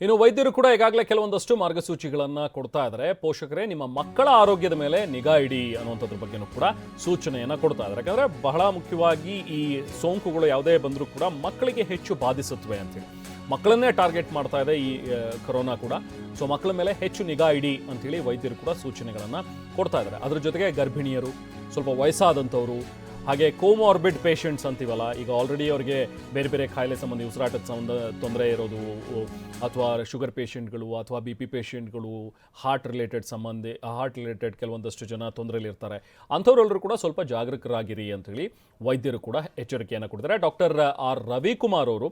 ಇನ್ನು ವೈದ್ಯರು ಕೂಡ ಈಗಾಗಲೇ ಕೆಲವೊಂದಷ್ಟು ಮಾರ್ಗಸೂಚಿಗಳನ್ನ ಕೊಡ್ತಾ ಇದ್ದಾರೆ ಪೋಷಕರೇ, ನಿಮ್ಮ ಮಕ್ಕಳ ಆರೋಗ್ಯದ ಮೇಲೆ ನಿಗಾ ಇಡಿ ಅನ್ನುವಂಥದ್ರ ಬಗ್ಗೆನೂ ಕೂಡ ಸೂಚನೆಯನ್ನ ಕೊಡ್ತಾ ಇದ್ದಾರೆ ಯಾಕಂದರೆ ಬಹಳ ಮುಖ್ಯವಾಗಿ ಈ ಸೋಂಕುಗಳು ಯಾವುದೇ ಬಂದರೂ ಕೂಡ ಮಕ್ಕಳಿಗೆ ಹೆಚ್ಚು ಬಾಧಿಸುತ್ತವೆ ಅಂತೇಳಿ. ಮಕ್ಕಳನ್ನೇ ಟಾರ್ಗೆಟ್ ಮಾಡ್ತಾ ಇದೆ ಈ ಕೊರೋನಾ ಕೂಡ. ಸೊ ಮಕ್ಕಳ ಮೇಲೆ ಹೆಚ್ಚು ನಿಗಾ ಇಡಿ ಅಂತೇಳಿ ವೈದ್ಯರು ಕೂಡ ಸೂಚನೆಗಳನ್ನ ಕೊಡ್ತಾ ಇದ್ದಾರೆ ಅದ್ರ ಜೊತೆಗೆ ಗರ್ಭಿಣಿಯರು, ಸ್ವಲ್ಪ ವಯಸ್ಸಾದಂಥವ್ರು ಹಾಗೆ ಕೋಮಾರ್ಬಿಡ್ ಪೇಷಂಟ್ಸ್ ಅಂತೀವಲ್ಲ, ಈಗ ಆಲ್ರೆಡಿ ಅವರಿಗೆ ಬೇರೆ ಬೇರೆ ಕಾಯಿಲೆ ಸಂಬಂಧಿ ಉಸಿರಾಟದ ಸಂಬಂಧ ತೊಂದರೆ ಇರೋದು, ಅಥವಾ ಶುಗರ್ ಪೇಷಂಟ್ಗಳು, ಅಥವಾ ಬಿ ಪಿ ಪೇಷಂಟ್ಗಳು ಹಾರ್ಟ್ ರಿಲೇಟೆಡ್ ಸಂಬಂಧಿ ಹಾರ್ಟ್ ರಿಲೇಟೆಡ್ ಕೆಲವೊಂದಷ್ಟು ಜನ ತೊಂದರೆಯಲ್ಲಿರ್ತಾರೆ ಅಂಥವರೆಲ್ಲರೂ ಕೂಡ ಸ್ವಲ್ಪ ಜಾಗೃತರಾಗಿರಿ ಅಂತೇಳಿ ವೈದ್ಯರು ಕೂಡ ಎಚ್ಚರಿಕೆಯನ್ನು ಕೊಡ್ತಾರೆ. ಡಾಕ್ಟರ್ ಆರ್ ರವಿಕುಮಾರ್ ಅವರು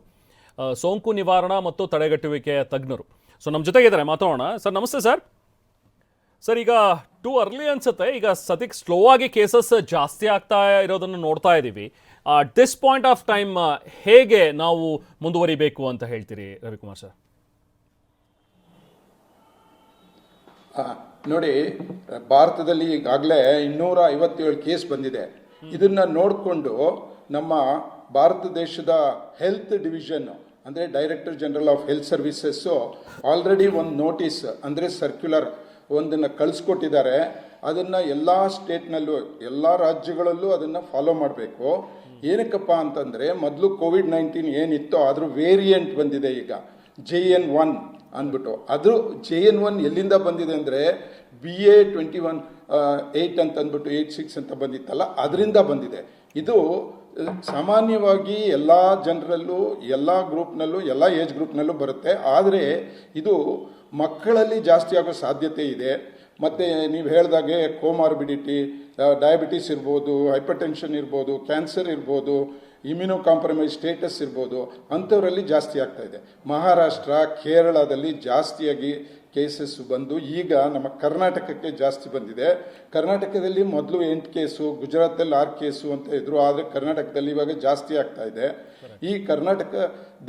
ಸೋಂಕು ನಿವಾರಣಾ ಮತ್ತು ತಡೆಗಟ್ಟುವಿಕೆಯ ತಜ್ಞರು. ಸೊ ನಮ್ಮ ಜೊತೆಗಿದ್ದಾರೆ. ಮಾತಾಡೋಣ. ಸರ್, ನಮಸ್ತೆ ಸರ್. ಸರ್, ಈಗ ಟೂ ಅರ್ಲಿ ಅನ್ಸುತ್ತೆ. ಈಗ ಸದ್ಯಕ್ಕೆ ಸ್ಲೋ ಆಗಿ ಕೇಸಸ್ ಜಾಸ್ತಿ ಆಗ್ತಾ ಇರೋದನ್ನು ನೋಡ್ತಾ ಇದ್ದೀವಿ ದಿಸ್ ಪಾಯಿಂಟ್ ಆಫ್ ಟೈಮ್ ಹೇಗೆ ನಾವು ಮುಂದುವರಿಬೇಕು ಅಂತ ಹೇಳ್ತೀರಿ ರವಿಕುಮಾರ್ ಸರ್? ನೋಡಿ, ಭಾರತದಲ್ಲಿ ಈಗಾಗಲೇ ಇನ್ನೂರ ಐವತ್ತೇಳು ಕೇಸ್ ಬಂದಿದೆ. ಇದನ್ನ ನೋಡಿಕೊಂಡು ನಮ್ಮ ಭಾರತ ದೇಶದ ಹೆಲ್ತ್ ಡಿವಿಷನ್ ಅಂದರೆ director general of health services already ಒಂದು ನೋಟಿಸ್ ಅಂದರೆ ಸರ್ಕ್ಯುಲರ್ ಒಂದನ್ನು ಕಳಿಸ್ಕೊಟ್ಟಿದ್ದಾರೆ, ಅದನ್ನು ಎಲ್ಲ ಸ್ಟೇಟ್ನಲ್ಲೂ, ಎಲ್ಲ ರಾಜ್ಯಗಳಲ್ಲೂ ಅದನ್ನು ಫಾಲೋ ಮಾಡಬೇಕು. ಏನಕ್ಕಪ್ಪ ಅಂತಂದರೆ, ಮೊದಲು ಕೋವಿಡ್ ನೈನ್ಟೀನ್ ಏನಿತ್ತೋ ಅದ್ರ ವೇರಿಯಂಟ್ ಬಂದಿದೆ ಈಗ. ಜೆ ಎನ್ ಒನ್ ಅಂದ್ಬಿಟ್ಟು. ಅದು ಜೆ ಎನ್ ಒನ್ ಎಲ್ಲಿಂದ ಬಂದಿದೆ ಅಂದರೆ B A twenty one eight ಅಂತ ಅಂದ್ಬಿಟ್ಟು ಏಯ್ಟ್ ಸಿಕ್ಸ್ ಅಂತ ಬಂದಿತ್ತಲ್ಲ, ಅದರಿಂದ ಬಂದಿದೆ. ಇದು ಸಾಮಾನ್ಯವಾಗಿ ಎಲ್ಲ ಜನರಲ್ಲೂ, ಎಲ್ಲ ಗ್ರೂಪ್ನಲ್ಲೂ ಎಲ್ಲ ಏಜ್ ಗ್ರೂಪ್ನಲ್ಲೂ ಬರುತ್ತೆ. ಆದರೆ ಇದು ಮಕ್ಕಳಲ್ಲಿ ಜಾಸ್ತಿ ಆಗೋ ಸಾಧ್ಯತೆ ಇದೆ. ಮತ್ತು ನೀವು ಹೇಳಿದಾಗೆ ಕೋಮಾರ್ಬಿಡಿಟಿ ಡಯಾಬಿಟಿಸ್ ಇರ್ಬೋದು ಹೈಪರ್ ಟೆನ್ಷನ್ ಇರ್ಬೋದು, ಕ್ಯಾನ್ಸರ್ ಇರ್ಬೋದು, ಇಮ್ಯುನೋ ಕಾಂಪ್ರಮೈಸ್ ಸ್ಟೇಟಸ್ ಇರ್ಬೋದು, ಅಂಥವರಲ್ಲಿ ಜಾಸ್ತಿ ಆಗ್ತಾ ಇದೆ. ಮಹಾರಾಷ್ಟ್ರ, ಕೇರಳದಲ್ಲಿ ಜಾಸ್ತಿಯಾಗಿ ಕೇಸಸ್ ಬಂದು ಈಗ ನಮ್ಮ ಕರ್ನಾಟಕಕ್ಕೆ ಜಾಸ್ತಿ ಬಂದಿದೆ. ಕರ್ನಾಟಕದಲ್ಲಿ ಮೊದಲು ಎಂಟು ಕೇಸು, ಗುಜರಾತಲ್ಲಿ ಆರು ಕೇಸು ಅಂತ ಇದ್ರು, ಆದರೆ ಕರ್ನಾಟಕದಲ್ಲಿ ಇವಾಗ ಜಾಸ್ತಿ ಆಗ್ತಾ ಇದೆ. ಈ ಕರ್ನಾಟಕ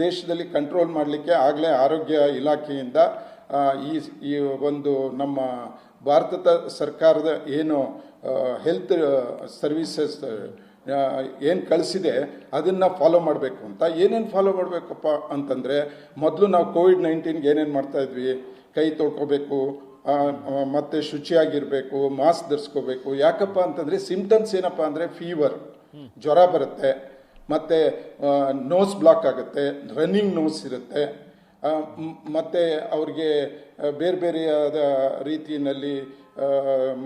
ದೇಶದಲ್ಲಿ ಕಂಟ್ರೋಲ್ ಮಾಡಲಿಕ್ಕೆ ಆಗಲೇ ಆರೋಗ್ಯ ಇಲಾಖೆಯಿಂದ ಈ ಈ ಒಂದು ನಮ್ಮ ಭಾರತದ ಸರ್ಕಾರದ ಏನು ಹೆಲ್ತ್ ಸರ್ವಿಸಸ್ ಏನು ಕಳಿಸಿದೆ, ಅದನ್ನು ಫಾಲೋ ಮಾಡಬೇಕು ಅಂತ. ಏನೇನು ಫಾಲೋ ಮಾಡಬೇಕಪ್ಪ ಅಂತಂದರೆ, ಮೊದಲು ನಾವು ಕೋವಿಡ್ ನೈನ್ಟೀನ್ಗೆ ಏನೇನು ಮಾಡ್ತಾ ಇದ್ವಿ? ಕೈ ತೊಳ್ಕೋಬೇಕು ಮತ್ತು ಶುಚಿಯಾಗಿರಬೇಕು ಮಾಸ್ಕ್ ಧರಿಸ್ಕೋಬೇಕು. ಯಾಕಪ್ಪ ಅಂತಂದರೆ ಸಿಂಪ್ಟಮ್ಸ್ ಏನಪ್ಪ ಅಂದರೆ ಫೀವರ್ ಜ್ವರ ಬರುತ್ತೆ. ಮತ್ತು ನೋಸ್ ಬ್ಲಾಕ್ ಆಗುತ್ತೆ ರನ್ನಿಂಗ್ ನೋಸ್ ಇರುತ್ತೆ. ಮತ್ತೆ ಅವ್ರಿಗೆ ಬೇರೆ ಬೇರೆಯಾದ ರೀತಿಯಲ್ಲಿ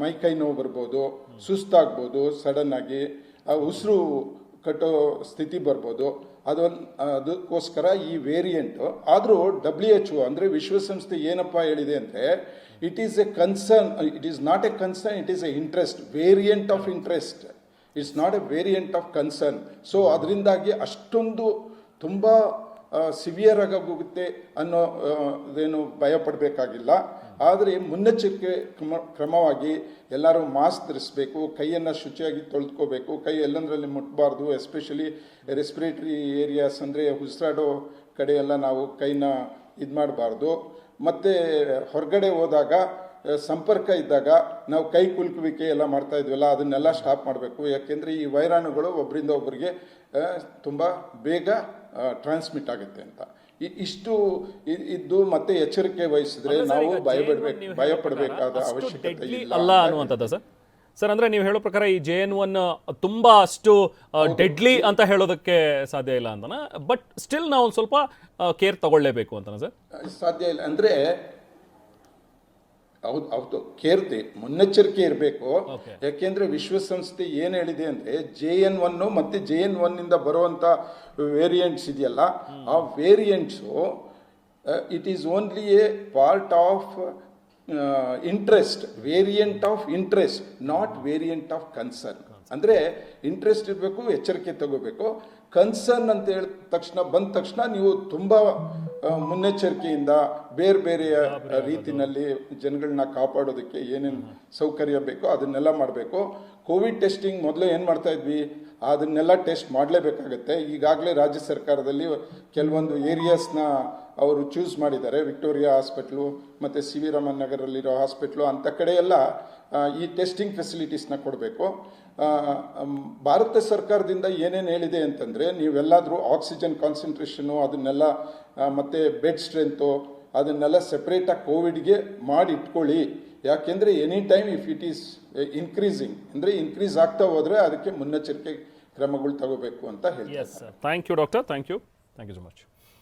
ಮೈಕೈ ನೋವು ಬರ್ಬೋದು, ಸುಸ್ತಾಗ್ಬೋದು ಸಡನ್ ಆಗಿ ಉಸಿರು ಕಟ್ಟೋ ಸ್ಥಿತಿ ಬರ್ಬೋದು. ಅದೊಂದು ಅದಕ್ಕೋಸ್ಕರ ಈ ವೇರಿಯಂಟು ಆದರೂ ಡಬ್ಲ್ಯೂ ಎಚ್ ಒ ಅಂದರೆ ವಿಶ್ವಸಂಸ್ಥೆ ಏನಪ್ಪ ಹೇಳಿದೆ ಅಂದರೆ it is a concern it is not a concern it is a interest variant of interest it's not a variant of concern so ಅದರಿಂದಾಗಿ ಅಷ್ಟೊಂದು ತುಂಬ ಸಿವಿಯರ್ ಆಗೋಗುತ್ತೆ ಅನ್ನೋ ಏನು ಭಯ ಪಡಬೇಕಾಗಿಲ್ಲ ಆದರೆ ಮುನ್ನೆಚ್ಚರಿಕೆ ಕ್ರಮ, ಕ್ರಮವಾಗಿ ಎಲ್ಲರೂ ಮಾಸ್ಕ್ ಧರಿಸಬೇಕು, ಕೈಯನ್ನು ಶುಚಿಯಾಗಿ ತೊಳೆದುಕೋಬೇಕು, ಕೈ ಎಲ್ಲಂದರಲ್ಲಿ ಮುಟ್ಟಬಾರ್ದು ಎಸ್ಪೆಷಲಿ ರೆಸ್ಪಿರೇಟರಿ ಏರಿಯಾಸ್ ಅಂದರೆ ಉಸಿರಾಡೋ ಕಡೆಯೆಲ್ಲ ನಾವು ಕೈನ ಇದು ಮಾಡಬಾರ್ದು. ಮತ್ತು ಹೊರಗಡೆ ಹೋದಾಗ ಸಂಪರ್ಕ ಇದ್ದಾಗ ನಾವು ಕೈ ಕುಲುಕುವಿಕೆ ಎಲ್ಲ ಮಾಡ್ತಾ ಇದ್ವಲ್ಲ, ಅದನ್ನೆಲ್ಲ ಸ್ಟಾಪ್ ಮಾಡಬೇಕು. ಯಾಕೆಂದರೆ ಈ ವೈರಾಣುಗಳು ಒಬ್ಬರಿಂದ ಒಬ್ಬರಿಗೆ ತುಂಬ ಬೇಗ ಟ್ರಾನ್ಸ್ಮಿಟ್ ಆಗುತ್ತೆ ಅಂತ. ಇಷ್ಟು ಇದ್ದು ಮತ್ತೆ ಎಚ್ಚರಿಕೆ ವಹಿಸಿದ್ರೆ ನಾವು ಭಯಪಡಬೇಕು ಭಯ JN1 ಭಯ ಹೇಳೋ ಪಡಬೇಕಾದ ಅವಶ್ಯಕತೆ ಇಲ್ಲ ಅಲ್ಲ ಅನ್ನುವಂಥದ್ದು ಸರ್. ಸರ್ ಅಂದ್ರೆ ನೀವು ಹೇಳೋ ಪ್ರಕಾರ ಈ ಜೆ ಎನ್ ಒನ್ ತುಂಬಾ ಅಷ್ಟು ಡೆಡ್ಲಿ ಅಂತ ಹೇಳೋದಕ್ಕೆ ಸಾಧ್ಯ ಇಲ್ಲ ಅಂತನ? ಬಟ್ ಸ್ಟಿಲ್ ನಾವು ಸ್ವಲ್ಪ ಕೇರ್ ತಗೊಳ್ಳೇಬೇಕು ಅಂತನ ಸರ್? ಸಾಧ್ಯ ಇಲ್ಲ. ಅಂದ್ರೆ ಹೌದು ಹೌದು ಕೇರ್ತಿ ಮುನ್ನೆಚ್ಚರಿಕೆ ಇರಬೇಕು. ಯಾಕೆಂದರೆ ವಿಶ್ವಸಂಸ್ಥೆ ಏನು ಹೇಳಿದೆ ಅಂದ್ರೆ ಜೆ ಎನ್ ಒನ್ನು ಮತ್ತೆ ಜೆ ಎನ್ ಒನ್ ಇಂದ ಬರುವಂತ ವೇರಿಯಂಟ್ಸ್ ಇದೆಯಲ್ಲ ಆ variants it is only a part of interest variant of interest not variant of concern ಅಂದ್ರೆ ಇಂಟ್ರೆಸ್ಟ್ ಇರಬೇಕು ಎಚ್ಚರಿಕೆ ತಗೋಬೇಕು. ಕನ್ಸರ್ನ್ ಅಂತ ಹೇಳಿದ ತಕ್ಷಣ ಬಂದ ತಕ್ಷಣ ನೀವು ತುಂಬಾ ಮುನ್ನೆಚ್ಚರಿಕೆಯಿಂದ ಬೇರೆ ಬೇರೆ ರೀತಿಯಲ್ಲಿ ಜನಗಳನ್ನ ಕಾಪಾಡೋದಕ್ಕೆ ಏನೇನು ಸೌಕರ್ಯ ಬೇಕೋ ಅದನ್ನೆಲ್ಲ ಮಾಡಬೇಕು. ಕೋವಿಡ್ ಟೆಸ್ಟಿಂಗ್ ಮೊದಲು ಏನು ಮಾಡ್ತಾ ಇದ್ವಿ? ಅದನ್ನೆಲ್ಲ ಟೆಸ್ಟ್ ಮಾಡಲೇಬೇಕಾಗತ್ತೆ. ಈಗಾಗಲೇ ರಾಜ್ಯ ಸರ್ಕಾರದಲ್ಲಿ ಕೆಲವೊಂದು ಏರಿಯಾಸ್ನ ಅವರು ಚೂಸ್ ಮಾಡಿದ್ದಾರೆ. ವಿಕ್ಟೋರಿಯಾ ಹಾಸ್ಪಿಟ್ಲು ಮತ್ತು ಸಿ ವಿ ರಾಮನ್ ನಗರಲ್ಲಿರೋ ಹಾಸ್ಪಿಟ್ಲು ಅಂಥ ಕಡೆಯೆಲ್ಲ ಈ ಟೆಸ್ಟಿಂಗ್ ಫೆಸಿಲಿಟೀಸ್ನ ಕೊಡಬೇಕು. ಭಾರತ ಸರ್ಕಾರದಿಂದ ಏನೇನು ಹೇಳಿದೆ ಅಂತಂದರೆ, ನೀವೆಲ್ಲಾದರೂ ಆಕ್ಸಿಜನ್ ಕಾನ್ಸಂಟ್ರೇಷನು ಅದನ್ನೆಲ್ಲ ಮತ್ತು ಬೆಡ್ ಸ್ಟ್ರೆಂತು ಅದನ್ನೆಲ್ಲ ಸೆಪ್ರೇಟಾಗಿ ಕೋವಿಡ್ಗೆ ಮಾಡಿ ಇಟ್ಕೊಳ್ಳಿ. ಯಾಕೆಂದರೆ any time if it is increasing ಅಂದರೆ ಇನ್ಕ್ರೀಸ್ ಆಗ್ತಾ ಹೋದರೆ ಅದಕ್ಕೆ ಮುನ್ನೆಚ್ಚರಿಕೆ ಕ್ರಮಗಳು ತಗೋಬೇಕು ಅಂತ sir thank you doctor thank you thank you so much